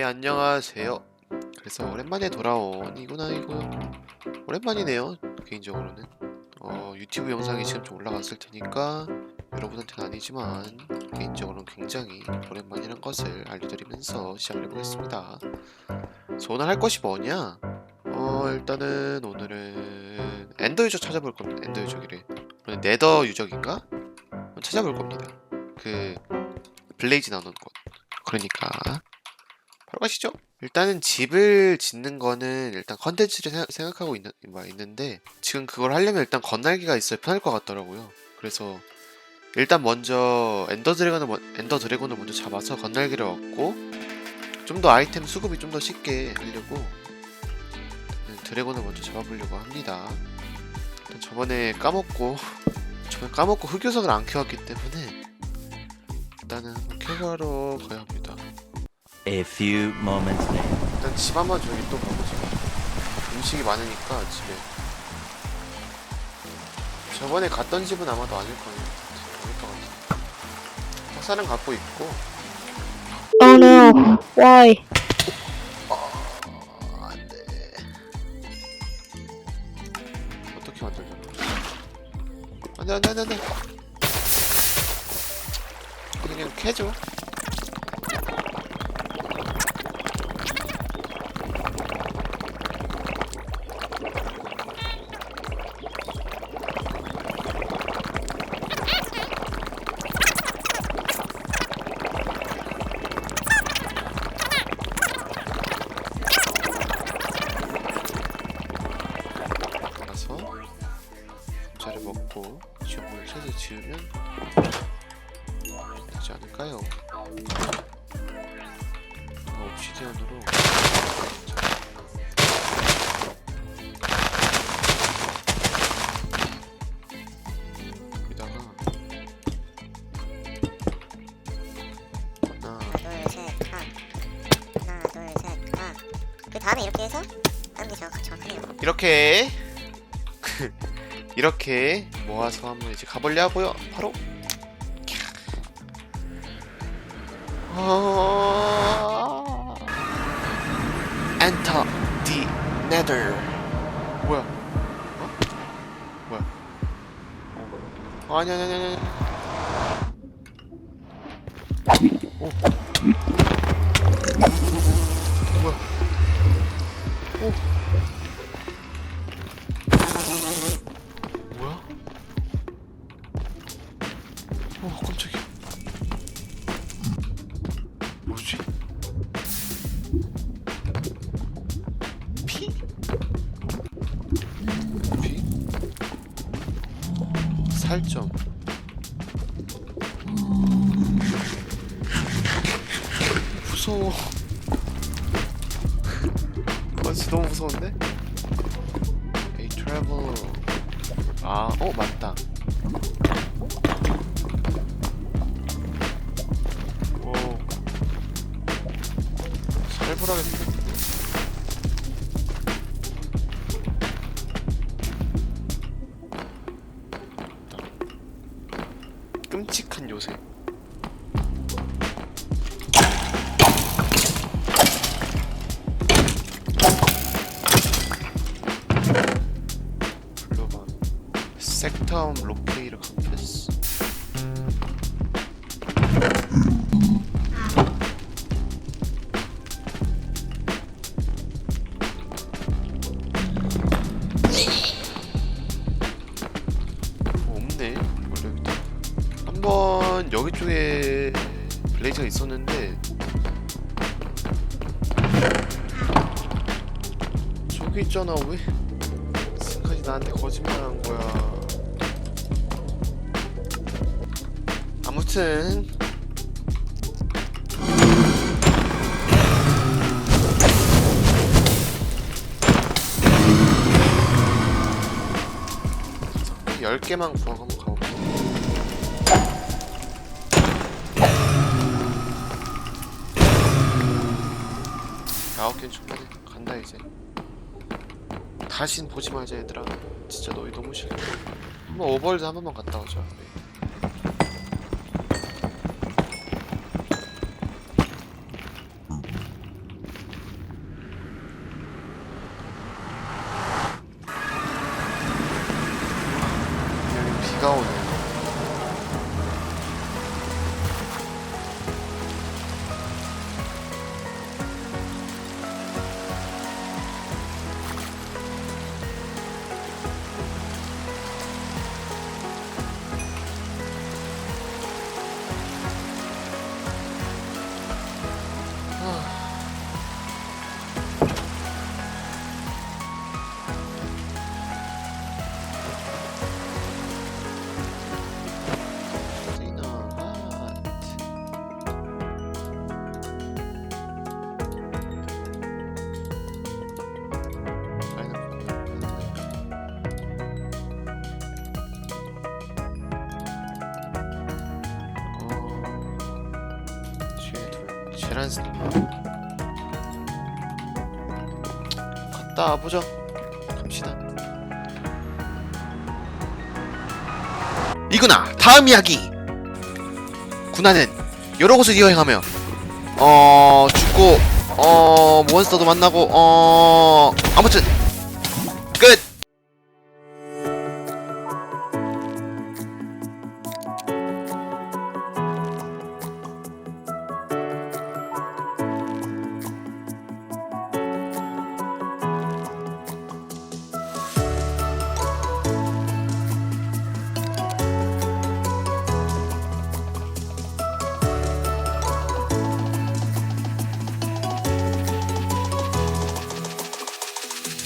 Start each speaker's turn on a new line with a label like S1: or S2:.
S1: 예, 안녕하세요. 그래서 오랜만에 돌아온 이구나 이거 오랜만이네요. 개인적으로는 어, 유튜브 영상이 지금 좀 올라갔을 테니까 여러분한테는 아니지만 개인적으로는 굉장히 오랜만이란 것을 알려드리면서 시작을 해보겠습니다. 그래서 오늘 할 것이 뭐냐? 어 일단은 오늘은 엔더 유적 찾아볼 겁니다. 엔더 유적이래. 네더 유적인가? 찾아볼 겁니다. 그 블레이즈 나오는 곳. 그러니까 바로 가시죠. 일단은 집을 짓는 거는 일단 컨텐츠를 생각- 생각하고 있는, 뭐 있는데 지금 그걸 하려면 일단 건날개가 있어야 편할 것 같더라고요. 그래서 일단 먼저 엔더 드래곤을 먼- 엔더 드래곤을 먼저 잡아서 건날개를 얻고 좀 더 아이템 수급이 좀 더 쉽게 하려고 드래곤을 먼저 잡아보려고 합니다. 저번에 까먹고 저번에 까먹고 흑요석을 안 키웠기 때문에 일단은 한번 캐가러 가야 합니다.
S2: A few moments later.
S1: 일단 집 한번 저기 또 가보자. 음식이 많으니까 집에. 저번에 갔던 집은 아마도 아닐 거예요. 것 같아. 석사는 갖고 있고.
S3: Oh no. Why?
S1: 아, 안 돼. 어떻게 만들냐? 안 돼, 안 돼, 안 돼, 안 돼. 그냥 캐줘. 되지 않을까요? 더 옵시디언으로 여기다가 하나
S4: 하나 둘셋 각. 하나 둘셋 각. 그 다음에 이렇게 해서 하는 게 정확 정확해요.
S1: 이렇게 이렇게 모아서 한번 이제 가보려고요. 바로 어... Enter the Nether. 뭐야? 어? 뭐야? 어. 아니 아니 아니 아니. 오. 뭐지? 피? 피? 살점 무서워 아 진짜 너무 무서운데? A travel 아, 어, 맞다. 생겼는데. 끔찍한 요새. 불러봐. 섹텀 로케이르 컨패스 어, 한번 여기 쪽에 블레이즈가 있었는데 저기 있잖아 왜 지금까지 나한테 거짓말한 거야. 아무튼. 열 개만 구하고 한번 가 아홉 캔축까지 간다 이제. 다신 보지 말자 얘들아. 진짜 너희 너무 싫어 한번 오버월드 한 번만 갔다 오자 여기 비가 오네. 제란스 갔다 와보죠. 갑시다. 이구나 다음 이야기. 군하는 여러 곳을 여행하며 어 죽고 어 몬스터도 만나고 어 아무튼